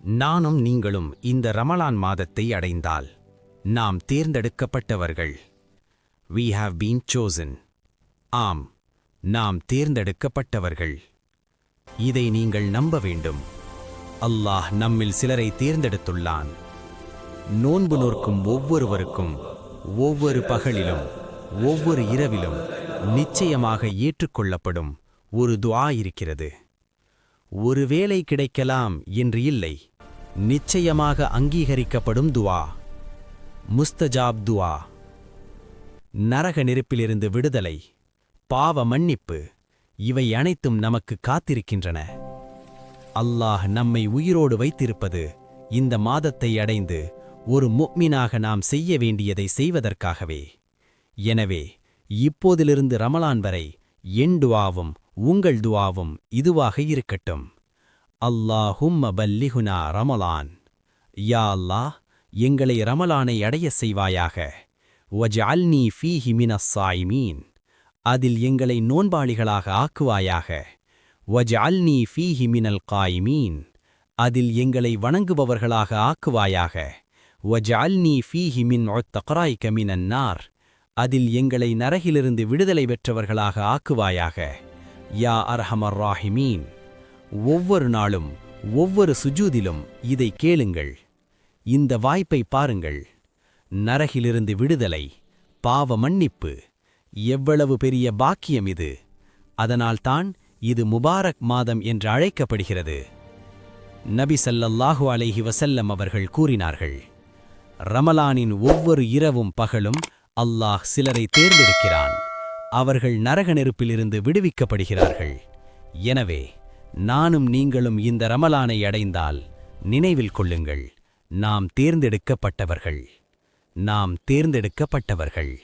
நானும் நீங்களும் இந்த ரமலான் மாதத்தை அடைந்தால் நாம் தேர்ந்தெடுக்கப்பட்டவர்கள். வி ஹாவ் பீன் சோசன் ஆம் நாம் தேர்ந்தெடுக்கப்பட்டவர்கள். இதை நீங்கள் நம்ப வேண்டும். அல்லாஹ் நம்மில் சிலரை தேர்ந்தெடுத்துள்ளான். நோன்பு நோர்க்கும் ஒவ்வொருவருக்கும் ஒவ்வொரு பகலிலும் ஒவ்வொரு இரவிலும் நிச்சயமாக ஏற்றுக்கொள்ளப்படும் ஒரு துவா இருக்கிறது. ஒரு வேலை கிடைக்கலாம் என்று இல்லை. நிச்சயமாக அங்கீகரிக்கப்படும் துவா. முஸ்தஜாப் துவா. நரக நெருப்பிலிருந்து விடுதலை. பாவ மன்னிப்பு. இவை அனைத்தும் நமக்கு காத்திருக்கின்றன. அல்லாஹ் நம்மை உயிரோடு வைத்திருப்பது இந்த மாதத்தை அடைந்து ஒரு முக்மினாக நாம் செய்ய வேண்டியதை செய்வதற்காகவே. எனவே இப்போதிலிருந்து ரமலான் வரை என் துவாவும் உங்கள் துவாவும் இதுவாக இருக்கட்டும். அல்லாஹும்ம பல்லிஹுனா ரமலான். யா அல்லாஹ் எங்களை ரமலானை அடைய செய்வாயாக. வஜால்னி ஃபீஹி மினஸ்ஸாயிமீன் அதில் எங்களை நோன்பாளிகளாக ஆக்குவாயாக. வஜால்னி ஃபீஹி மினல் காயிமீன். அதில் எங்களை வணங்குபவர்களாக ஆக்குவாயாக. வஜால்னி ஃபீஹி மின் ஒத்தக்ராய்க கமினன்னார் அதில் எங்களை நரகிலிருந்து விடுதலை பெற்றவர்களாக ஆக்குவாயாக. யா அர்ஹமர் ராஹிமீன். ஒவ்வொரு நாளும் ஒவ்வொரு சுஜூதிலும் இதை கேளுங்கள். இந்த வாய்ப்பை பாருங்கள். நரகிலிருந்து விடுதலை பாவ மன்னிப்பு எவ்வளவு பெரிய பாக்கியம் இது. அதனால்தான் இது முபாரக் மாதம் என்று அழைக்கப்படுகிறது. நபி சல்லல்லாஹு அலைஹி வசல்லம் அவர்கள் கூறினார்கள் ரமலானின் ஒவ்வொரு இரவும் பகலும் அல்லாஹ் சிலரை தேர்ந்தெடுக்கிறான். அவர்கள் நரக நெருப்பிலிருந்து விடுவிக்கப்படுகிறார்கள். எனவே நானும் நீங்களும் இந்த ரமலானை அடைந்தால் நினைவில் கொள்ளுங்கள். நாம் தேர்ந்தெடுக்கப்பட்டவர்கள். நாம் தேர்ந்தெடுக்கப்பட்டவர்கள்.